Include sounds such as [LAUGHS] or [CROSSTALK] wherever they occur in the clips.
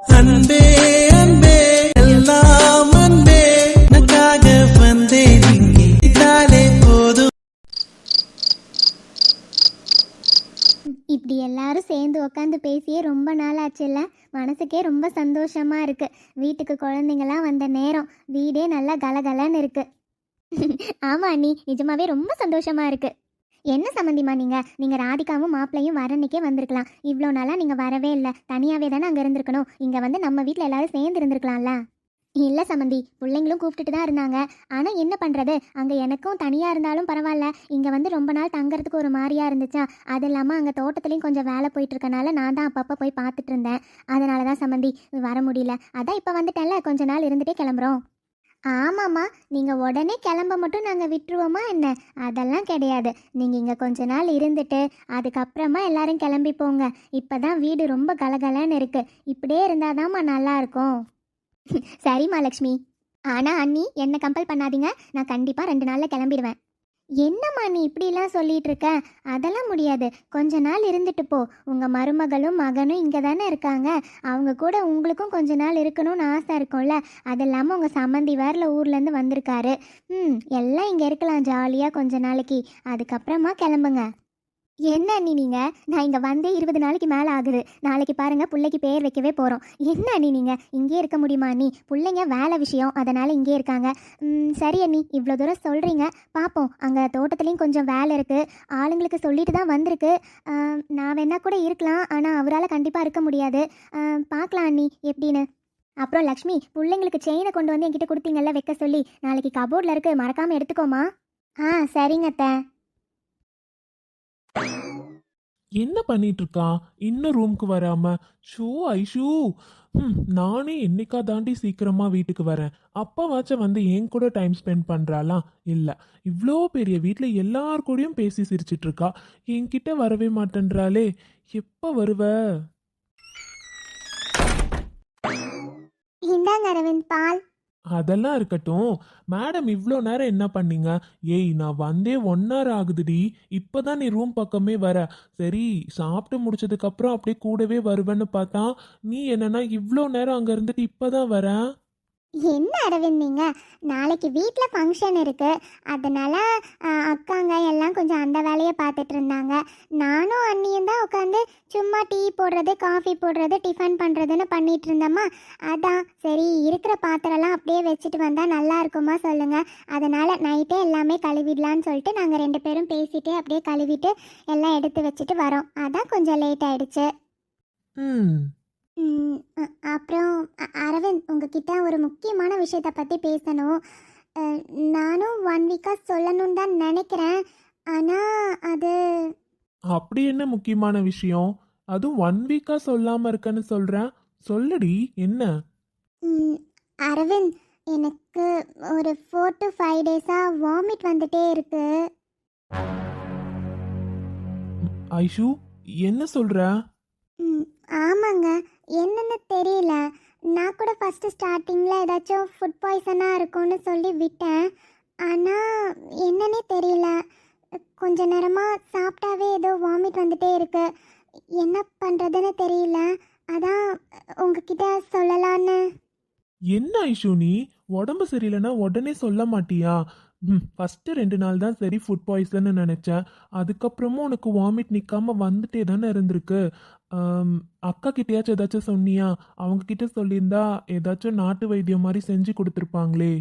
அன்பே அன்பே எல்லாம் அன்பே. உனக்காக வந்தேன் இங்கே இதாலே போதும். இப்படி எல்லாரும் சேர்ந்து உட்காந்து பேசியே ரொம்ப நாள் ஆச்சுல்ல மனசுக்கே ரொம்ப சந்தோஷமா இருக்கு. வீட்டுக்கு குழந்தைங்களாம் வந்த நேரம். வீடே நல்லா கலகலன்னு இருக்கு. [LAUGHS] ஆமா அண்ணி. நிஜமாவே ரொம்ப சந்தோஷமா இருக்கு. என்ன சம்மந்திமா நீங்க? நீங்க ராதிகாவும் மாப்பிள்ளையும் வரன்னைக்கே வந்திருக்கலாம். இவ்வளோ நாளா நீங்க வரவே இல்லை. தனியாவே தானே அங்க இருந்திருக்கணும். இங்க வந்து நம்ம வீட்டில் எல்லாரும் சேர்ந்து இருந்திருக்கலாம்ல? இல்லை சமந்தி பிள்ளைங்களும் கூப்பிட்டுட்டு தான் இருந்தாங்க. ஆனால் என்ன பண்ணுறது அங்கே எனக்கும் தனியாக இருந்தாலும் பரவாயில்ல. இங்கே வந்து ரொம்ப நாள் தங்குறதுக்கு ஒரு மாதிரியா இருந்துச்சா? அது இல்லாமல் அங்கே தோட்டத்துலேயும் கொஞ்சம் வேலை போயிட்டுருக்கனால நான் தான் அப்பப்போ போய் பார்த்துட்டு இருந்தேன். அதனால தான் சமந்தி வர முடியல. அதான் இப்போ வந்துட்டேன்ல. கொஞ்ச நாள் இருந்துகிட்டே கிளம்புறோம். ஆமாம்மா. நீங்கள் உடனே கிளம்ப மட்டும் நாங்கள் விட்டுருவோமா என்ன? அதெல்லாம் கிடையாது. நீங்கள் இங்கே கொஞ்ச நாள் இருந்துட்டு அதுக்கப்புறமா எல்லாரும் கிளம்பி போங்க. இப்போ தான் வீடு ரொம்ப கலகலன்னு இருக்குது இப்படியே இருந்தாதாம்மா நல்லா இருக்கும். [LAUGHS] சரிம்மா லக்ஷ்மி. ஆனால் அண்ணி என்னை கம்பல் பண்ணாதீங்க. நான் கண்டிப்பாக ரெண்டு நாளில் கிளம்பிடுவேன். என்னம்மா நீ இப்படிலாம் சொல்லிட்டு இருக்க அதெல்லாம் முடியாது. கொஞ்ச நாள் இருந்துட்டு போ. உங்க மருமகளும் மகனும் இங்கே தானே இருக்காங்க. அவங்க கூட உங்களுக்கும் கொஞ்ச நாள் இருக்கணும்னு ஆசை இருக்கும்ல. அது இல்லாமல் உங்கள் சம்மந்தி வேறில் ஊர்லேருந்து வந்திருக்காரு. ம் எல்லாம் இங்கே இருக்கலாம் ஜாலியாக கொஞ்ச நாளைக்கு. அதுக்கப்புறமா கிளம்புங்க. என்ன அண்ணி நீங்கள் நான் இங்கே வந்தே இருபது நாளைக்கு மேலே ஆகுது. நாளைக்கு பாருங்கள் பிள்ளைக்கு பேர் வைக்கவே போகிறோம் என்ன அண்ணி நீங்கள் இங்கே இருக்க முடியுமா அண்ணி? பிள்ளைங்க வேலை விஷயம் அதனால் இங்கே இருக்காங்க. ம், சரி அண்ணி இவ்வளோ தூரம் சொல்கிறீங்க பார்ப்போம் அங்கே தோட்டத்துலேயும் கொஞ்சம் வேலை இருக்குது ஆளுங்களுக்கு சொல்லிட்டு தான் வந்திருக்கு. நான் வேணா கூட இருக்கலாம். ஆனால் அவரால் கண்டிப்பாக இருக்க முடியாது. பார்க்கலாம் அண்ணி எப்படின்னு. அப்புறம் லக்ஷ்மி பிள்ளைங்களுக்கு செயினை கொண்டு வந்து என்கிட்ட கொடுத்தீங்கல்ல வைக்க சொல்லி. நாளைக்கு கபோர்டில் இருக்குது மறக்காமல் எடுத்துக்கோமா? ஆ சரிங்க அத்தை. என்ன பண்ணிட்டு இருக்கான் இன்னும் ரூம்க்கு வராம. ஷூ ஐஷூ. ம் நானே என்னைக்கா தாண்டி சீக்கிரமா வீட்டுக்கு வரேன். அப்பாவாச்சும் வந்து என் கூட டைம் ஸ்பெண்ட் பண்றாளா? இல்ல. இவ்வளோ பெரிய வீட்டில் எல்லார் கூடயும் பேசி சிரிச்சிட்டு இருக்கா என்கிட்ட வரவே மாட்டேன்றாளே. எப்ப வருவ? இந்தாங்க அரவிந்த் பால். அதெல்லாம் இருக்கட்டும். மேடம் இவ்வளோ நேரம் என்ன பண்ணீங்க? ஏய் நான் வந்தே ஒன் ஹவர் ஆகுதுடி. இப்போதான் நீ ரூம் பக்கமே வர. சரி சாப்பிட்டு முடிச்சதுக்கு அப்புறம் அப்படியே கூடவே வருவேன்னு பார்த்தா நீ என்னன்னா இவ்வளோ நேரம் அங்கே இருந்துட்டு இப்போதான் வர? என்ன அரவிந்த் நாளைக்கு வீட்டில் ஃபங்க்ஷன் இருக்கு. அதனால அக்காங்க எல்லாம் கொஞ்சம் அந்த வேலையை பார்த்துட்டு இருந்தாங்க. நானும் அண்ணியும் தான் உட்காந்து சும்மா டீ போடுறது காஃபி போடுறது டிஃபன் பண்ணுறதுன்னு பண்ணிட்டு இருந்தோமா? அதான். சரி இருக்கிற பாத்திரம்லாம் அப்படியே வச்சுட்டு வந்தால் நல்லா இருக்குமா சொல்லுங்க. அதனால நைட்டே எல்லாமே கழுவிடலான்னு சொல்லிட்டு நாங்கள் ரெண்டு பேரும் பேசிட்டு அப்படியே கழுவிட்டு எல்லாம் எடுத்து வச்சுட்டு வரோம். அதான் கொஞ்சம் லேட் ஆயிடுச்சு. ம். அப்புறம் அரவிந்த் உங்ககிட்ட ஒரு முக்கியமான விஷயத்தை பற்றி பேசணும். நானும் ஒன் வீக்காக சொல்லணும்னு தான் நினைக்கிறேன். ஆனால் அது அப்படி என்ன முக்கியமான விஷயம்? அதுவும் ஒன் வீக்கா சொல்லாம இருக்கன்னு சொல்றேன். சொல்லுடி என்ன? அரவிந்த் எனக்கு ஒரு ஃபோர் டு ஃபைவ் டேஸாக வாமிட் வந்துட்டே இருக்கு. ஐஷு என்ன சொல்ற? ம், ஆமாங்க. என்னன்னு தெரியல. நான் கூட ஃபஸ்ட்டு ஸ்டார்டிங்கில் ஏதாச்சும் ஃபுட் பாய்சனாக இருக்கும்னு சொல்லி விட்டேன். ஆனால் என்னன்னே தெரியல. கொஞ்ச நேரமாக சாப்பிட்டாவே ஏதோ வாமிட் வந்துட்டே இருக்கு. என்ன பண்ணுறதுன்னு தெரியல. அதான் உங்ககிட்ட சொல்லலான்னு. என்ன ஐஷு நீ? உடம்பு சரியில்லைன்னா உடனே சொல்ல மாட்டியா? ம் ஃபஸ்ட்டு ரெண்டு நாள் தான் சரி ஃபுட் பாய்சன்னு நினச்சேன் அதுக்கப்புறமும் உனக்கு வாமிட் நிற்காம வந்துட்டே தானே இருந்திருக்கு. அக்கா கிட்டயாச்சும் ஏதாச்சும் சொன்னியா? அவங்க கிட்ட சொல்லியிருந்தா ஏதாச்சும் நாட்டு வைத்தியம் மாதிரி செஞ்சு கொடுத்துருப்பாங்களே.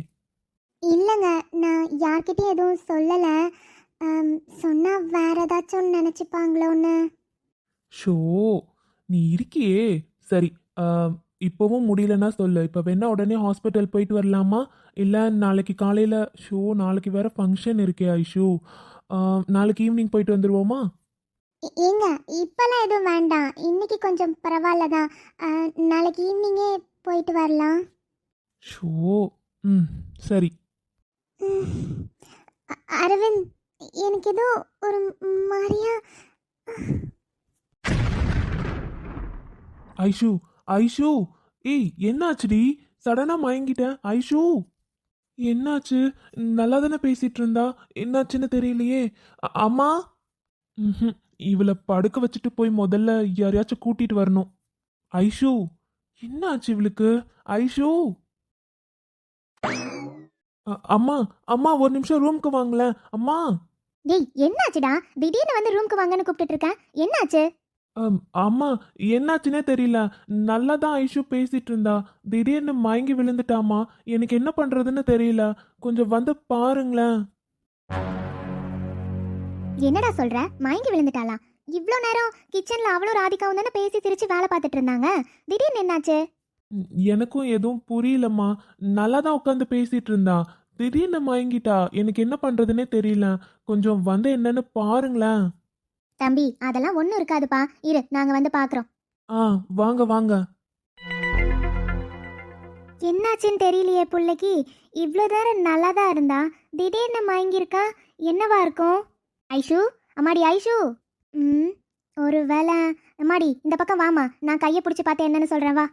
இல்லைங்க நான் யார்கிட்டயும் எதுவும் சொல்லலை. சொன்னால் வேற ஏதாச்சும் நினச்சிப்பாங்களோன்னு. ஷோ நீ இருக்கியே. சரி இப்போவும் முடியலன்னா சொல்லு. இப்போ வேணா உடனே ஹாஸ்பிட்டல் போயிட்டு வரலாமா? இல்லை நாளைக்கு காலையில் ஷோ நாளைக்கு வேற ஃபங்க்ஷன் இருக்கே ஐஷு. நாளைக்கு ஈவினிங் போயிட்டு வந்துருவோமா? ஏ- ஏங்க இப்போல்லாம் எதுவும் வேண்டாம். இன்னைக்கு கொஞ்சம் பரவாயில்ல தான் நாளைக்கு ஈவினிங்கே போயிட்டு வரலாம். ஷோ ம் சரி. ம். அரவிந்த் எனக்கு ஏதோ ஒரு மாதிரியா? ஐஷு ஐஷு ஏய் என்னாச்சுடி? சடனாக மயங்கிட்டேன். ஐஷு என்னாச்சு? நல்லா தானே பேசிட்டு இருந்தா? என்னாச்சுன்னு தெரியலையே. அம்மா? ம்ஹும். இவளை படுக்க வச்சுட்டு போய் முதல்ல யாரையாச்சும் கூட்டிட்டு வரணும். ஐஷு என்ன ஆச்சு இவளுக்கு? ஐஷு! அம்மா அம்மா ஒரு நிமிஷம் ரூமுக்கு வாங்களேன் அம்மா! டேய் என்னாச்சுடா? திடீர்னு வந்து ரூம்க்கு வாங்கன்னு கூப்பிட்டு இருக்க. என்னாச்சு? அம், அம்மா என்னாச்சுன்னே தெரியல. நல்லா தான் ஐஷு பேசிட்டு இருந்தா. திடீர்னு மயங்கி விழுந்துட்டாமா. எனக்கு என்ன பண்றதுன்னு தெரியல. கொஞ்சம் வந்து பாருங்களேன். என்னடா சொல்ற? மயங்கி விழுந்துட்டாளா? இவ்ளோ நேரம் கிச்சன்ல அவளும் ராதிகாவும் தானே பேசி சிரிச்சு வேலை பார்த்துட்டு இருந்தாங்க? திடீர்னு என்னாச்சு? எனக்கும் எதுவும் புரியலம்மா. நல்லா தான் உட்காந்து பேசிட்டு இருந்தா. திடீர்னு மயங்கிட்டா. எனக்கு என்ன பண்றதுன்னே தெரியல. கொஞ்சம் வந்து என்னன்னு பாருங்களேன். தம்பி அதெல்லாம் ஒன்றும் இருக்காதுப்பா. இரு நாங்க வந்து பார்க்குறோம் ஆ வாங்க வாங்க. என்னாச்சுன்னு தெரியலையே புள்ளைக்கு. இவ்வளோ நேரம் நல்லா தான் இருந்தா. திடீர்னு மயங்கியிருக்கா. என்னவா இருக்கும்? ஐஷு? அம்மாடி ஐஷு? ம் ஒரு வேலை அம்மாடி இந்த பக்கம் வாமா நான் கையை பிடிச்சி பார்த்து என்னன்னு சொல்கிறேன் வா.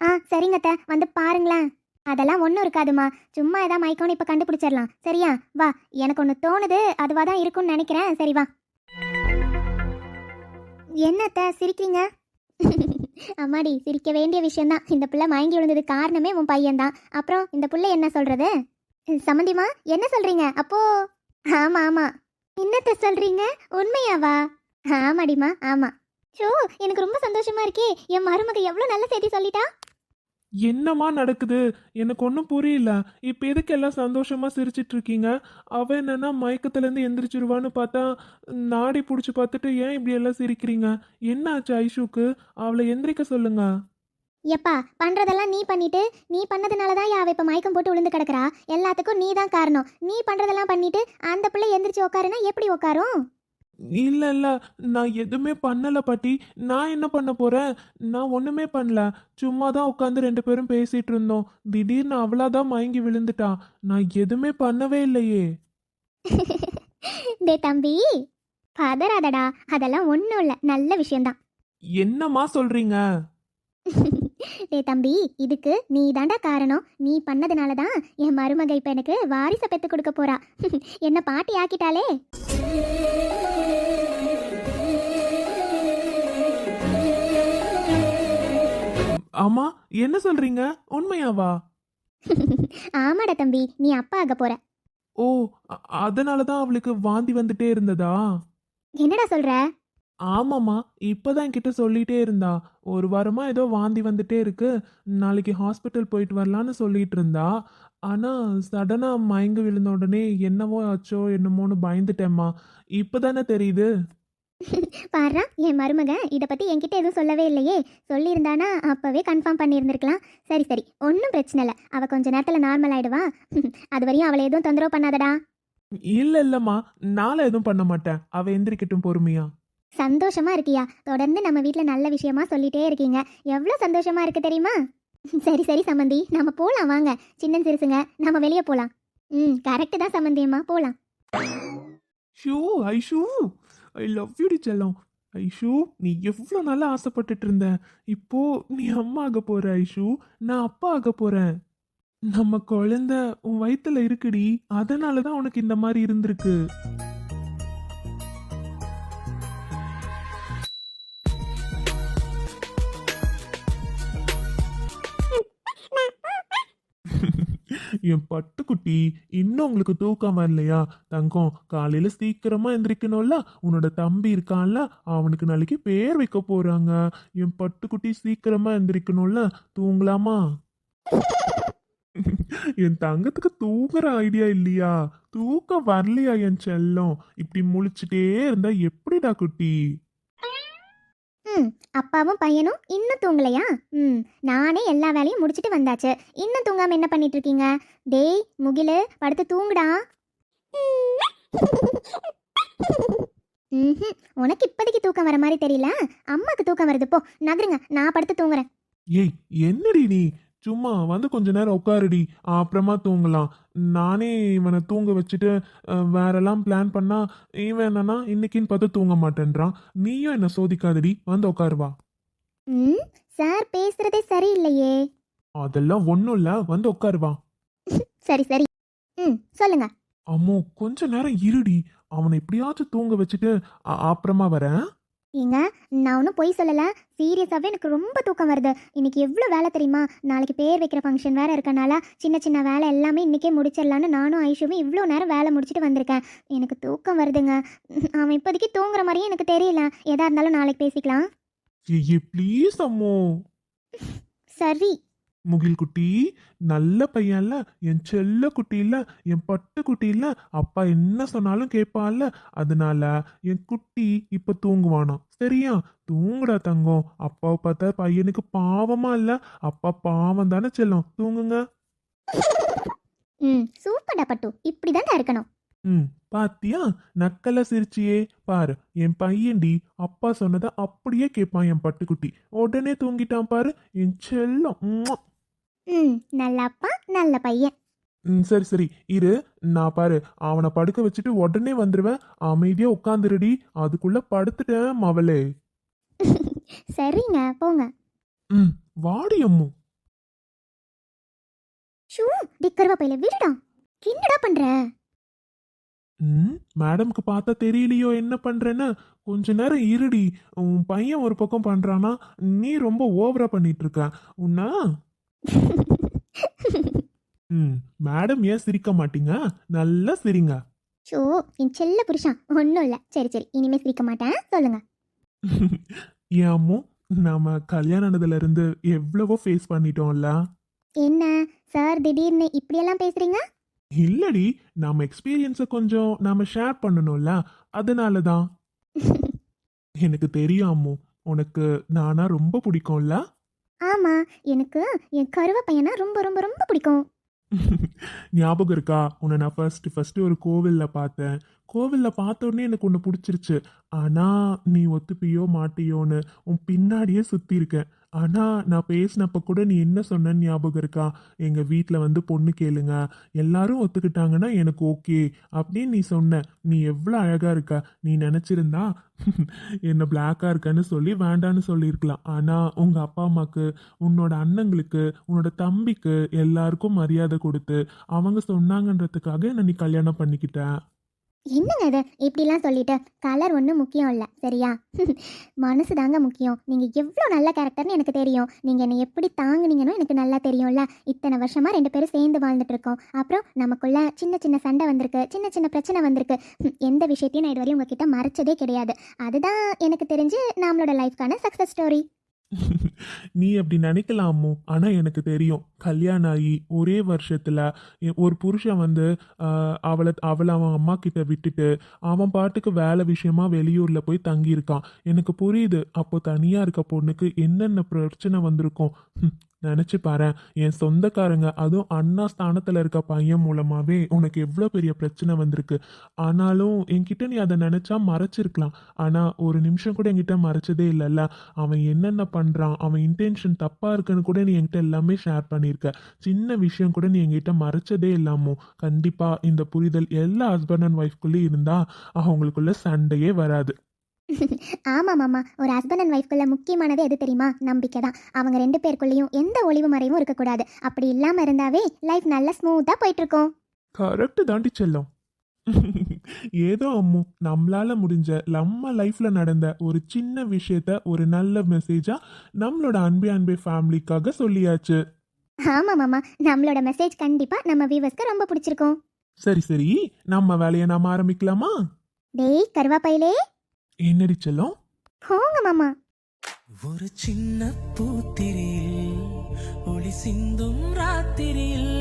ஆ சரிங்க அத்தை. வந்து பாருங்களேன். அதெல்லாம் ஒன்றும் இருக்காதுமா சும்மா ஏதாவது மயக்கம்னு இப்போ கண்டுபிடிச்சிடலாம். சரியா? வா. எனக்கு ஒன்று தோணுது. அதுவாக தான் இருக்கும்னு நினைக்கிறேன். சரி வா. என்னத்த சிரிக்கிறீங்க? அம்மாடி சிரிக்க வேண்டிய விஷயம்தான். இந்த பிள்ளை மயங்கி விழுந்தது காரணமே உன் பையன்தான். அப்புறம் இந்த பிள்ளை என்ன சொல்கிறது சம்மந்திமா என்ன சொல்கிறீங்க அப்போ? ஆமாம் ஆமாம் என்னத்த சொல்றீங்க? உண்மையாவா? ஆமாடிமா ஆமா. ஷோ எனக்கு ரொம்ப சந்தோஷமா இருக்கே. என் மருமக எவ்வளவு நல்ல செய்தி சொல்லிட்டா? என்னம்மா நடக்குது? எனக்கு ஒன்றும் புரியல. இப்போ எதுக்கு எல்லாம் சந்தோஷமா சிரிச்சிட்டு இருக்கீங்க? அவ என்னன்னா மயக்கத்துலேருந்து எந்திரிச்சிருவான்னு பார்த்தா நாடி பிடிச்சி பார்த்துட்டு ஏன் இப்படி எல்லாம் சிரிக்கிறீங்க? என்ன ஆச்சு ஐஷுக்கு? அவளை எந்திரிக்க சொல்லுங்க. எப்பா பண்றதெல்லாம் நீ பண்ணிட்டு நீ பண்ணதுனால தான் அவ இப்ப மயக்கம் போட்டு விழுந்து கிடக்குறா. எல்லாத்துக்கும் நீ தான் காரணம். நீ பண்றதெல்லாம் பண்ணிட்டு அந்த பிள்ளை எந்திரிச்சு உட்காருனா எப்படி உட்காரும் இல்ல இல்ல நான் எதுவுமே பண்ணல பாட்டி. நான் என்ன பண்ண போறேன்? நான் ஒண்ணுமே பண்ணல. சும்மா தான் உட்காந்து ரெண்டு பேரும் பேசிட்டு இருந்தோம். திடீர்னு அவளாதான் மயங்கி விழுந்துட்டா. நான் எதுவுமே பண்ணவே இல்லையே. டே தம்பி பதறாதடா. அதெல்லாம் ஒன்றும் இல்லை. நல்ல விஷயம்தான். என்னம்மா சொல்றீங்க? டே தம்பி இதுக்கு நீ தாண்டா காரணம். நீ பண்ணதுனால தான் என் மருமக இப்போ எனக்கு வாரிசை பெத்து கொடுக்க போறா. [LAUGHS] என்ன பாட்டி ஆக்கிட்டாலே ஆமா என்ன சொல்றீங்க? உண்மையாவா? [LAUGHS] ஆமாடா தம்பி நீ அப்பா ஆக போற. ஓ அ- அதனாலதான் அவளுக்கு வாந்தி வந்துட்டே இருந்ததா? என்னடா சொல்ற? ஆமாம்மா இப்பதான் என்கிட்ட சொல்லிட்டே இருந்தா. ஒரு வாரமா ஏதோ வாந்தி வந்துட்டே இருக்கு. நாளைக்கு ஹாஸ்பிட்டல் போயிட்டு வரலான்னு சொல்லிட்டு இருந்தா. ஆனா சடனா மயங்கி விழுந்த உடனே என்னவோ ஆச்சோ என்னமோன்னு பயந்துட்டேம்மா. இப்பதானே தெரியுது. பாருடா என் மருமக இதை பத்தி என்கிட்ட எதுவும் சொல்லவே இல்லையே. சொல்லியிருந்தானா அப்பவே கன்ஃபார்ம் பண்ணியிருந்திருக்கலாம். சரி சரி ஒன்றும் பிரச்சனை இல்லை. அவ கொஞ்ச நேரத்துல நார்மல் ஆயிடுவா. அது வரையும் அவளை எதுவும் தொந்தரவு பண்ணாதடா. இல்ல இல்லம்மா நாளை எதுவும் பண்ண மாட்டேன். அவ எந்திரிக்கட்டும் பொறுமையா. சந்தோஷமா இருக்கியா? தொடர்ந்து நம்ம வீட்டில் நல்ல விஷயமா சொல்லிட்டே இருக்கீங்க. எவ்வளோ சந்தோஷமா இருக்கு தெரியுமா? [LAUGHS] சரி சரி சம்மந்தி நம்ம போகலாம் வாங்க. சின்ன சிறுசுங்க நம்ம வெளியே போகலாம் ம் கரெக்டு தான் சம்மந்தி அம்மா போகலாம் ஷூ ஐஷூ. ஐ லவ் யூ டி செல்லம். ஐஷூ நீ எவ்வளோ நல்லா ஆசைப்பட்டுட்டு இருந்த. இப்போ நீ அம்மா ஆக போற ஐஷூ. நான் அப்பா ஆக போறேன். நம்ம குழந்தை உன் வயித்துல இருக்குடி. அதனால தான் உனக்கு இந்த மாதிரி இருந்திருக்கு. என் பட்டுக்குட்டி இன்னும் உங்களுக்கு தூக்கம் வரலையா? தங்கம் காலையில சீக்கிரமா எந்திரிக்கணும்ல. உன்னோட தம்பி இருக்கான்ல அவனுக்கு நாளைக்கு பேர் வைக்க போறாங்க. என் பட்டுக்குட்டி சீக்கிரமா எந்திரிக்கணும்ல தூங்கலாமா? என் தங்கத்துக்கு தூங்குற ஐடியா இல்லையா? தூக்கம் வரலையா என் செல்லம்? இப்படி முழிச்சுட்டே இருந்தா எப்படிடா குட்டி? ம் அப்பாவும் பையனும் இன்னும் தூங்கலையா? ம் நானே எல்லா வேலையும் முடிச்சிட்டு வந்தாச்சு. இன்னும் தூங்காம என்ன பண்ணிட்டு இருக்கீங்க டேய் முகிலு படுத்து தூங்குடா. ம் உனக்கு இப்போதைக்கு தூக்கம் வர மாதிரி தெரியல? அம்மாக்கு தூக்கம் வருது போ. நகருங்க நான் படுத்து தூங்குறேன். ஏய் என்னடி நீ? சும்மா வந்து கொஞ்ச நேரம் உட்காருடி அப்புறமா தூங்கலாம். நானே இவனை தூங்க வச்சுட்டு வேறெல்லாம் பிளான் பண்ணா இவன் என்னன்னா இன்னைக்குன்னு பார்த்து தூங்க மாட்டேன்றான். நீயும் என்ன சோதிக்காதடி வந்து உட்காருவா ம் சார் பேசுறதே சரியில்லையே. அதெல்லாம் ஒன்றும் இல்லை வந்து உட்காருவா சரி சரி. ம் சொல்லுங்க. அம்மோ கொஞ்ச நேரம் இருடி. அவனை எப்படியாச்சும் தூங்க வச்சுட்டு அ- அப்புறமா வரேன். ஏங்க நான் ஒன்றும் பொய் சொல்லலை. சீரியஸாகவே எனக்கு ரொம்ப தூக்கம் வருது. இன்னைக்கு எவ்வளோ வேலை தெரியுமா? நாளைக்கு பேர் வைக்கிற ஃபங்க்ஷன் வேறு இருக்கனால சின்ன சின்ன வேலை எல்லாமே இன்றைக்கே முடிச்சிடலான்னு நானும் ஐஷுவும் இவ்வளோ நேரம் வேலை முடிச்சுட்டு வந்திருக்கேன். எனக்கு தூக்கம் வருதுங்க. அவன் இப்போதைக்கு தூங்குற மாதிரியே எனக்கு தெரியல. எதா இருந்தாலும் நாளைக்கு பேசிக்கலாம். ஏ ப்ளீஸ் அம்மோ. சரி. முகில் குட்டி நல்ல பையன்ல என் செல்ல குட்டி இல்ல என் பட்டு குட்டி இல்ல அப்பா என்ன சொன்னாலும் கேட்பான்ல அதனால என் குட்டி இப்ப தூங்குவானாம் சரியா? தூங்குடா தங்கம். அப்பாவை பார்த்தா பையனுக்கு பாவமா இல்ல. அப்பா பாவம் தானே செல்லம். தூங்குங்க. ம் சூப்பர்டா பட்டு. இப்படி தான்டா இருக்கணும். ம் பாத்தியா? நக்கல சிரிச்சியே. பாரு என் பையன்டி அப்பா சொன்னதை அப்படியே கேட்பான் என் பட்டுக்குட்டி உடனே தூங்கிட்டான் பாரு. என் செல்லம். ம் நல்ல அப்பா நல்ல பையன். ம் சரி சரி. இரு நான் பாரு. அவனை படுக்க வச்சுட்டு உடனே வந்துடுவேன் அமைதியா உட்காந்துருடி. அதுக்குள்ள படுத்துட்டேன் மவளே. [LAUGHS] சரிங்க போங்க. ம் வாடி அம்மு. ஷூ டிக்கர்வா பையில விடுடா. என்னடா பண்ற? ம் மேடம்க்கு பார்த்தா தெரியலையோ என்ன பண்றேன்னு. கொஞ்ச நேரம் இருடி. உன் பையன் ஒரு பக்கம் பண்றானா நீ ரொம்ப ஓவரா பண்ணிட்டு இருக்க. உன்னா? ம் மேடம் ஏன் சிரிக்க மாட்டீங்க? நல்லா சிரிங்க. ஷோ என் செல்ல புருஷன். ஒன்றும் இல்லை. சரி சரி. இனிமே சிரிக்க மாட்டேன். சொல்லுங்க. [LAUGHS] ஏன் அம்மு நாம கல்யாணம் ஆனதுல இருந்து எவ்வளவோ ஃபேஸ் பண்ணிட்டோம்ல. என்ன? சார் திடீர்னு இப்படியெல்லாம் பேசுறீங்க? இல்லடி நாம எக்ஸ்பீரியன்ஸை கொஞ்சம் நாம ஷேர் பண்ணணும்ல. அதனால தான் [LAUGHS] எனக்கு தெரியும் அம்மு. உனக்கு நானா ரொம்ப பிடிக்கும்ல? ஆமா எனக்கு என் கருவ பையனா ரொம்ப ரொம்ப ரொம்ப பிடிக்கும். [LAUGHS] ஞாபகம் இருக்கா? உன்னை நான் ஃபர்ஸ்ட் ஃபர்ஸ்ட் ஒரு கோவில்ல பார்த்தேன். கோவில்ல பார்த்த உடனே எனக்கு ஒன்று பிடிச்சிருச்சு. ஆனா நீ ஒத்துப்பியோ மாட்டியோன்னு உன் பின்னாடியே சுத்தி இருக்கேன். ஆனால் நான் பேசினப்ப கூட நீ என்ன சொன்னேன்னு ஞாபகம் இருக்கா? எங்கள் வீட்டில் வந்து பொண்ணு கேளுங்க. எல்லாரும் ஒத்துக்கிட்டாங்கன்னா எனக்கு ஓகே அப்படின்னு நீ சொன்ன. நீ எவ்வளோ அழகாக இருக்க. நீ நினச்சிருந்தா என்ன பிளாக்காக இருக்கன்னு சொல்லி வேண்டான்னு சொல்லியிருக்கலாம். ஆனால் உங்கள் அப்பா அம்மாக்கு உன்னோட அண்ணங்களுக்கு உன்னோட தம்பிக்கு எல்லாருக்கும் மரியாதை கொடுத்து அவங்க சொன்னாங்கன்றதுக்காக என்னை நீ கல்யாணம் பண்ணிக்கிட்ட. என்னங்க இது? இப்படிலாம் சொல்லிட்டு கலர் ஒன்றும் முக்கியம் இல்லை சரியா? [LAUGHS] மனசு தாங்க முக்கியம். நீங்கள் எவ்வளோ நல்ல கேரக்டர்னு எனக்கு தெரியும். நீங்கள் என்னை எப்படி தாங்குனீங்கன்னு எனக்கு நல்லா தெரியும்ல. இத்தனை வருஷமாக ரெண்டு பேரும் சேர்ந்து வாழ்ந்துட்டு இருக்கோம். அப்புறம் நமக்குள்ள சின்ன சின்ன சண்டை வந்திருக்கு சின்ன சின்ன பிரச்சனை வந்திருக்கு. எந்த விஷயத்தையும் நான் இதுவரையும் உங்ககிட்ட மறைச்சதே கிடையாது. அதுதான் எனக்கு தெரிஞ்சு நம்மளோட லைஃப்க்கான சக்ஸஸ் ஸ்டோரி நீ அப்படி நினைக்கலாமோ? ஆனால் எனக்கு தெரியும் கல்யாணம் ஆகி ஒரே வருஷத்தில் ஒரு புருஷன் வந்து அவளை அவளை அவன் அம்மா கிட்ட விட்டுட்டு அவன் பாட்டுக்கு வேலை விஷயமா வெளியூரில் போய் தங்கியிருக்கான். எனக்கு புரியுது அப்போ தனியாக இருக்க பொண்ணுக்கு என்னென்ன பிரச்சனை வந்திருக்கும்? நினச்சி பாரு. என் சொந்தக்காரங்க அதுவும் அண்ணா ஸ்தானத்தில் இருக்க பையன் மூலமாகவே உனக்கு எவ்வளோ பெரிய பிரச்சனை வந்திருக்கு. ஆனாலும் என்கிட்ட நீ அதை நினச்சா மறைச்சிருக்கலாம். ஆனால் ஒரு நிமிஷம் கூட என்கிட்ட மறைச்சதே இல்லைல்ல. அவன் என்னென்ன பண்ணுறான் அவன் இன்டென்ஷன் தப்பாக இருக்குன்னு கூட நீ என்கிட்ட எல்லாமே ஷேர் பண்ணியிருக்க சின்ன விஷயம் கூட நீ என்கிட்ட மறைச்சதே இல்லாமோ? கண்டிப்பாக இந்த புரிதல் எல்லா ஹஸ்பண்ட் அண்ட் ஒய்ஃப்குள்ளேயும் இருந்தால் அவங்களுக்குள்ள சண்டையே வராது. [LAUGHS] ஆமாம் மாமா. ஒரு ஹஸ்பண்ட் அண்ட் ஒய்ஃப்குள்ள முக்கியமானது எது தெரியுமா? நம்பிக்கை தான். அவங்க ரெண்டு பேருக்குள்ளேயும் எந்த ஒளிவு மறைவும் இருக்கக்கூடாது. அப்படி இல்லாமல் இருந்தாவே லைஃப் நல்லா ஸ்மூத்தாக போயிட்டு இருக்கும் கரெக்ட் தாண்டி செல்லம். [LAUGHS] ஏதோ அம்மு நம்மளால முடிஞ்ச நம்ம லைஃப்ல நடந்த ஒரு சின்ன விஷயத்த ஒரு நல்ல மெசேஜா நம்மளோட அன்பே அன்பே ஃபேமிலிக்காக சொல்லியாச்சு. ஆமாம் மாமா. நம்மளோட மெசேஜ் கண்டிப்பாக நம்ம வியூவர்ஸ்க்கு ரொம்ப பிடிச்சிருக்கும். சரி சரி. நம்ம வேலையை நாம ஆரம்பிக்கலாமா? டேய் கருவாப்பையிலே. என்னடி செல்லம்? போங்க மாமா. ஒரு சின்ன பூத்திரியில் ஒளி சிந்தும் ராத்திரியில்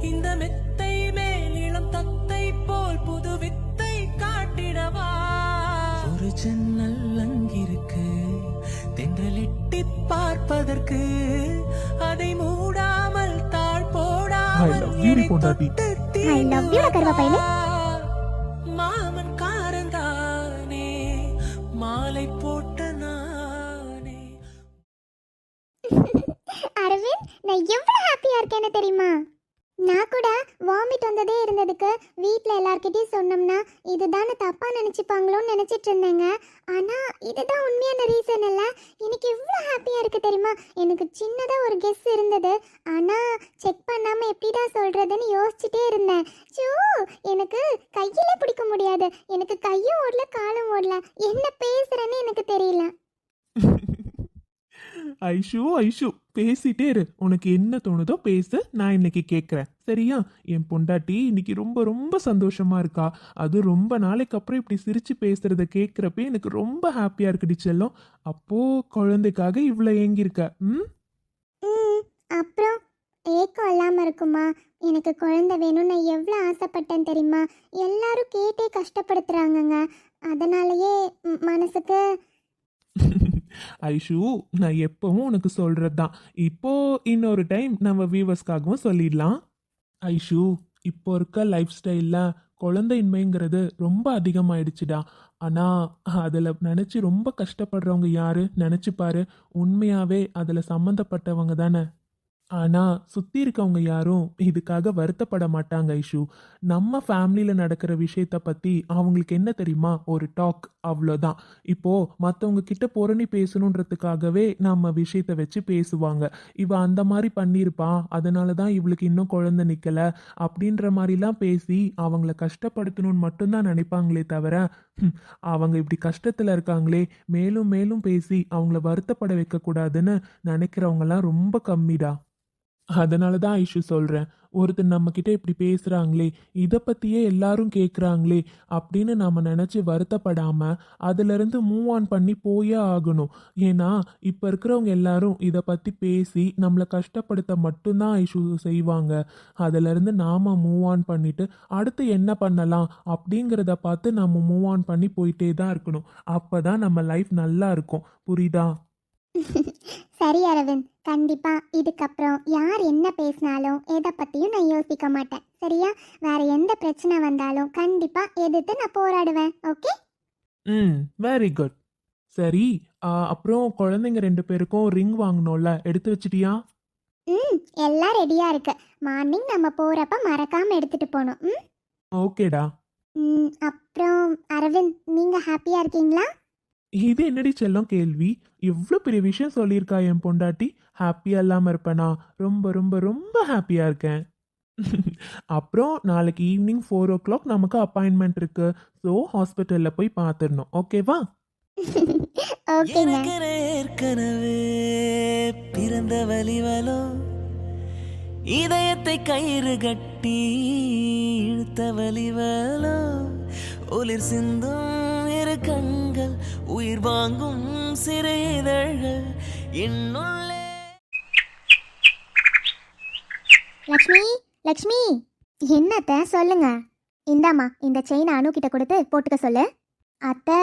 இந்த மெத்தை மேலிளம் தத்தை போல் புது வித்தை காட்டிடவா? ஒரு ஜன்னல் அங்கிருக்கு தென்றலிட்டி பார்ப்பதற்கு அதை மூடாமல் தாழ் I love you, டி என்ன தெரியுமா? நான் கூட வாமிட் வந்ததே இருந்ததுக்கு வீட்டில் எல்லார்கிட்டையும் சொன்னோம்னா இதுதான் தப்பாக நினச்சிப்பாங்களோன்னு நினச்சிட்டு இருந்தேங்க. ஆனால் இதுதான் உண்மையான ரீசன் இல்லை. எனக்கு எவ்வளோ ஹாப்பியாக இருக்குது தெரியுமா? எனக்கு சின்னதாக ஒரு கெஸ் இருந்தது. ஆனால் செக் பண்ணாமல் எப்படிடா சொல்கிறதுன்னு யோசிச்சுட்டே இருந்தேன். சோ எனக்கு கையிலே பிடிக்க முடியாது. எனக்கு கையும் ஓடல காலும் ஓடல. என்ன பேசுகிறேன்னு எனக்கு தெரியல. ஐஷு ஐஷு பேசிட்டே இரு. உனக்கு என்ன தோணுதோ பேசு நான் இன்னைக்கு கேட்குறேன் சரியா? என் பொண்டாட்டி இன்னைக்கு ரொம்ப ரொம்ப சந்தோஷமா இருக்கா. அது ரொம்ப நாளைக்கு அப்புறம் இப்படி சிரிச்சு பேசுறத கேட்குறப்ப எனக்கு ரொம்ப ஹாப்பியா இருக்குடி செல்லம். அப்போ குழந்தைக்காக இவ்வளோ ஏங்கியிருக்க ம்? ம் அப்புறம் ஏக்கம் இல்லாமல் இருக்குமா? எனக்கு குழந்தை வேணும்னு நான் எவ்வளோ ஆசைப்பட்டேன் தெரியுமா? எல்லாரும் கேட்டே கஷ்டப்படுத்துகிறாங்கங்க அதனாலயே மனசுக்கு ஐஷு நான் எப்பவும் உனக்கு சொல்கிறது தான் இப்போ இன்னொரு டைம் நம்ம வியூவர்ஸ்க்காகவும் சொல்லிடலாம். ஐஷு இப்போ இருக்க லைஃப் ஸ்டைலில் குழந்தையின்மைங்கிறது ரொம்ப அதிகமாயிடுச்சுடா. ஆனால் அதில் நினச்சி ரொம்ப கஷ்டப்படுறவங்க யாரு? நினச்சிப்பாரு உண்மையாகவே அதில் சம்மந்தப்பட்டவங்க தானே. ஆனால் சுற்றி இருக்கவங்க யாரும் இதுக்காக வருத்தப்பட மாட்டாங்க ஐஷு. நம்ம ஃபேமிலியில் நடக்கிற விஷயத்த பற்றி அவங்களுக்கு என்ன தெரியுமா? ஒரு டாக் அவ்வளோதான். இப்போது மற்றவங்க கிட்ட புரணி பேசணுன்றதுக்காகவே நம்ம விஷயத்த வச்சு பேசுவாங்க. இவ அந்த மாதிரி பண்ணியிருப்பா அதனால தான் இவளுக்கு இன்னும் குழந்தை நிற்கலை அப்படின்ற மாதிரிலாம் பேசி அவங்கள கஷ்டப்படுத்தணும்னு மட்டும்தான் நினைப்பாங்களே தவிர அவங்க இப்படி கஷ்டத்தில் இருக்காங்களே மேலும் மேலும் பேசி அவங்கள வருத்தப்பட வைக்கக்கூடாதுன்னு நினைக்கிறவங்கலாம் ரொம்ப கம்மிடா. அதனால தான் ஐஷு சொல்கிறேன் ஒருத்தர் நம்மக்கிட்ட இப்படி பேசுகிறாங்களே இதை பற்றியே எல்லாரும் கேட்குறாங்களே அப்படின்னு நாம் நினச்சி வருத்தப்படாமல் அதிலிருந்து மூவ் ஆன் பண்ணி போயே ஆகணும். ஏன்னா இப்போ இருக்கிறவங்க எல்லாரும் இதை பற்றி பேசி நம்மளை கஷ்டப்படுத்த மட்டும்தான் ஐஷு செய்வாங்க. அதிலிருந்து நாம் மூவ் ஆன் பண்ணிவிட்டு அடுத்து என்ன பண்ணலாம் அப்படிங்கிறத பார்த்து நம்ம மூவ் ஆன் பண்ணி போயிட்டே தான் இருக்கணும். அப்போ தான் நம்ம லைஃப் நல்லா இருக்கும். புரியுதா? [LAUGHS] சரி அரவிந்த் கண்டிப்பா. இதுக்கப்புறம் யார் என்ன பேசினாலும் எதை பத்தியும் நான் யோசிக்க மாட்டேன். சரியா? வேற எந்த பிரச்சனை வந்தாலும் கண்டிப்பா எதிர்த்து நான் போராடுவேன். ஓகே? ம் வெரி குட் சரி அப்புறம் குழந்தைங்க ரெண்டு பேருக்கும் ரிங் வாங்கணும்ல எடுத்து வச்சிட்டியா? ம் எல்லாம் ரெடியா இருக்கு. மார்னிங் நம்ம போறப்ப மறக்காம எடுத்துட்டு போகணும் ம்? ஓகேடா. ம், அப்புறம் அரவிந்த் நீங்க ஹாப்பியா இருக்கீங்களா? இது என்னடி செல்லம் கேள்வி? எவ்வளோ பெரிய விஷயம் சொல்லியிருக்கா என் பொண்டாட்டி? ஹாப்பியாக இல்லாமல் இருப்பேனா? ரொம்ப ரொம்ப ரொம்ப ஹாப்பியாக இருக்கேன். [LAUGHS] அப்புறம் நாளைக்கு ஈவினிங் ஃபோர் ஓ கிளாக் நமக்கு அப்பாயின்மெண்ட் இருக்கு. ஸோ ஹாஸ்பிட்டலில் போய் பார்த்துடணும் ஓகேவா [LAUGHS] ஏற்கனவே பிறந்த வலிவலோ இதயத்தை கயிறு கட்டி இழுத்த வலிவலோ ஒளிர் சிந்தும் இரு கண்கள் உயிர் வாங்கும் சிறு இதழ்கள் என்னுள்ளே லக்ஷ்மி லக்ஷ்மி. என்னத்த சொல்லுங்க? இந்தாம்மா இந்த செயினை அணு கிட்ட கொடுத்து போட்டுக்க சொல்லு. அத்தை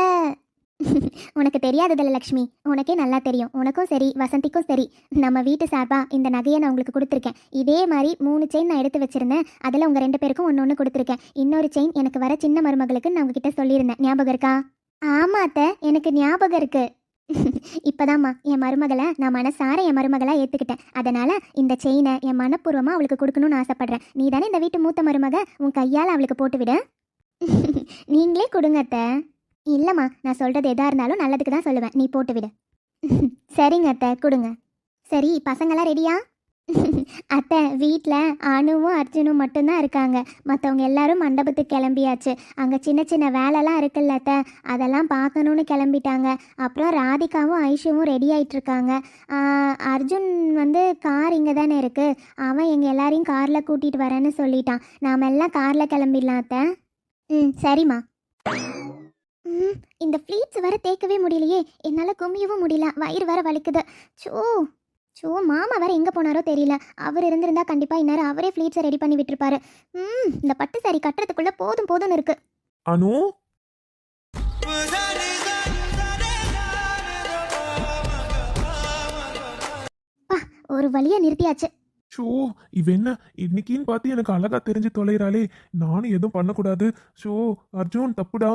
உனக்கு தெரியாததில்ல லக்ஷ்மி. உனக்கே நல்லா தெரியும். உனக்கும் சரி வசந்திக்கும் சரி. நம்ம வீட்டு சார்பா இந்த நகையை நான் உங்களுக்கு கொடுத்துருக்கேன். இதே மாதிரி மூணு செயின் நான் எடுத்து வச்சிருந்தேன். அதில் உங்கள் ரெண்டு பேருக்கும் ஒன்று ஒன்று கொடுத்துருக்கேன். இன்னொரு செயின் எனக்கு வர சின்ன மருமகளுக்கு நான் உங்ககிட்ட சொல்லியிருந்தேன். ஞாபகம் இருக்கா? ஆமாத்த அத்தை. எனக்கு ஞாபகம் இருக்கு. [LAUGHS] இப்போதாம்மா என் மருமகளை நான் மனசார என் மருமகளை ஏற்றுக்கிட்டேன் அதனால இந்த செயினை என் மனப்பூர்வமாக அவளுக்கு கொடுக்கணும்னு ஆசைப்பட்றேன். நீ தானே இந்த வீட்டு மூத்த மருமக? உன் கையால் அவளுக்கு போட்டுவிட [LAUGHS] நீங்களே கொடுங்க அத்தை. இல்லைம்மா நான் சொல்கிறது எதாக இருந்தாலும் நல்லதுக்கு தான் சொல்லுவேன். நீ போட்டு விடு. [LAUGHS] சரிங்க அத்தை. கொடுங்க. சரி பசங்களாம் ரெடியா [LAUGHS] அத்தை வீட்டில் அனுவும் அர்ஜுனும் மட்டும்தான் இருக்காங்க. மற்றவங்க எல்லாரும் மண்டபத்துக்கு கிளம்பியாச்சு. அங்கே சின்ன சின்ன வேலைலாம் இருக்குல்ல அத்தை. அதெல்லாம் பார்க்கணுன்னு கிளம்பிட்டாங்க. அப்புறம் ராதிகாவும் ஐஷுவும் ரெடி ஆயிட்டு இருக்காங்க அர்ஜுன் வந்து கார் இங்கே தானே இருக்குது அவன் எங்கள் எல்லாரையும் காரில் கூட்டிகிட்டு வரேன்னு சொல்லிட்டான். நாம் எல்லாம் காரில் கிளம்பிடலாம் அத்தை. ம் சரிம்மா. இந்த ஃப்ளீட்ஸ் வர தேய்க்கவே முடியலையே. என்னால் குமியவும் முடியல. வயிறு வர வலிக்குது. சோ சோ மாமா வேற எங்கே போனாரோ தெரியல. அவர் இருந்திருந்தா கண்டிப்பாக இந்நேரம் அவரே ஃப்ளீட்ஸை ரெடி பண்ணி விட்டுருப்பாரு. ம் இந்த பட்டு சாரி கட்டுறதுக்குள்ளே போதும் போதும்னு இருக்கு. அனு? ஒரு வழியாக நிறுத்தியாச்சு. ஷோ இவ என்ன இன்னைக்குன்னு பார்த்து எனக்கு அழகா தெரிஞ்சு தொலைகிறாளே நானும் எதுவும் பண்ணக்கூடாது. ஷோ அர்ஜுன் தப்புடா?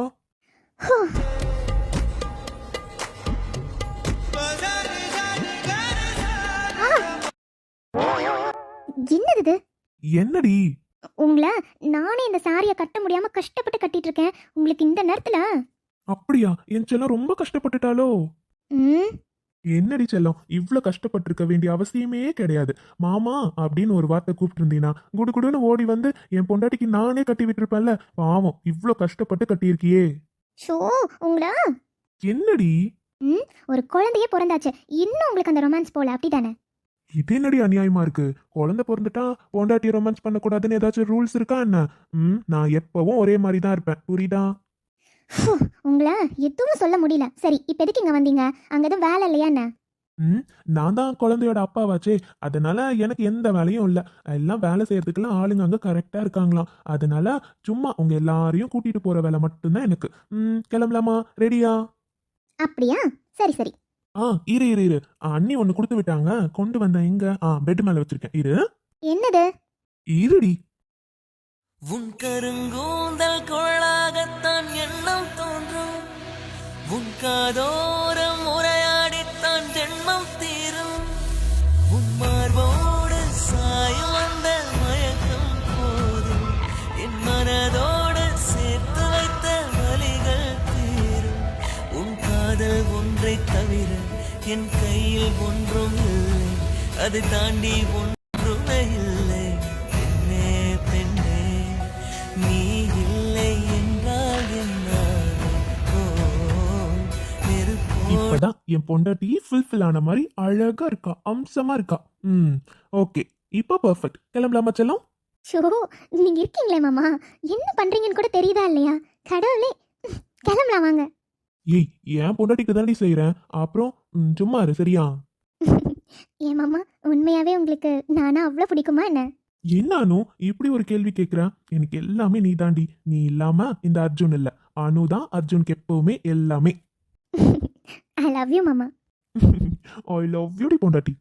என்னது இது? என்னடி? உங்களை நானே இந்த சாரியை கட்ட முடியாம கஷ்டப்பட்டு கட்டிட்டு இருக்கேன் உங்களுக்கு இந்த நேரத்துல? அப்படியா? என் செல்லம் ரொம்ப கஷ்டப்பட்டுட்டாலோ ம். என்னடி செல்லம்? இவ்ளோ கஷ்டப்பட்டிருக்க வேண்டிய அவசியமே கிடையாது. மாமா அப்படின்னு ஒரு வார்த்தை கூப்பிட்டு இருந்தீனா குடுகுடுன்னு ஓடி வந்து என் பொண்டாட்டிக்கு நானே கட்டி விட்டுருப்பேன்ல. பாவம் இவ்ளோ கஷ்டப்பட்டு கட்டியிருக்கியே. ஷோ உங்களா? என்னடி? ஒரு குழந்தையே பிறந்தாச்சு. இன்னும் உங்களுக்கு அந்த ரொமான்ஸ் போல அப்படிதானே? இது என்னடி அநியாயமா இருக்கு? குழந்தை பிறந்துட்டா பொண்டாட்டி ரொமான்ஸ் பண்ணக்கூடாதுன்னு ஏதாச்சும் ரூல்ஸ் இருக்கா என்ன? ம் நான் எப்பவும் ஒரே மாதிரி தான் இருப்பேன். புரியுதா? உங்களை? எதுவும் சொல்ல முடியல. சரி இப்போ எதுக்கு இங்க வந்தீங்க? அங்க எதுவும் வேலை இல்லையா என்ன? ம் நான் தான் குழந்தையோட அப்பாவாச்சே. அதனால எனக்கு எந்த வேலையும் இல்லை. எல்லாம் வேலை செய்யறதுக்கெல்லாம் ஆளுங்க அங்கே கரெக்டாக இருக்காங்களாம். அதனால சும்மா உங்க எல்லாரையும் கூட்டிட்டு போற வேலை மட்டும்தான் எனக்கு. ம் கிளம்பலாமா? ரெடியா அப்படியா? சரி சரி. ஆ இரு இரு இரு. ஆ, அண்ணி ஒன்று கொடுத்து விட்டாங்க. கொண்டு வந்தேன் எங்க? ஆ பெட் மேலே வச்சிருக்கேன். இரு. என்னது? இருடி. உன் கருங்கூந்தல் கொள்ளாகத்தான் எண்ணம் தோன்றும். உன் காதோரம் உரையாடித்தான் என் கையில் ஒன்றும் இல்லை அது தாண்டி ஒன்றுமே இல்லை. பெண்ணே பெண்ணே நீ இல்லை என்றால் இப்பதான் என் பொண்டாட்டி ஃபுல்ஃபில் ஆன மாதிரி அழகா இருக்கா அம்சமா இருக்கா? ம் ஓகே இப்போ பர்ஃபெக்ட் கிளம்பலாமா செல்லம்? ஷோ நீங்க இருக்கீங்களே மாமா. என்ன பண்றீங்கன்னு கூட தெரியுதா இல்லையா? கடவுளே கிளம்பலாம் வாங்க. ஏய் என் பொண்டாட்டிக்கு தாண்டி செய்கிறேன் அப்புறம் ம், சும்மா இரு சரியா? [LAUGHS] ஏன் மாமா உண்மையாவே உங்களுக்கு நானா அவ்வளோ பிடிக்குமா என்ன? என்னானு இப்படி ஒரு கேள்வி கேட்குற எனக்கு எல்லாமே நீ தாண்டி நீ இல்லாம இந்த அர்ஜுன் இல்ல. அனு தான் அர்ஜுனுக்கு எப்பவுமே எல்லாமே. ஐ லவ் யூ மாமா. ஐ லவ் யூடி பொண்டாட்டி.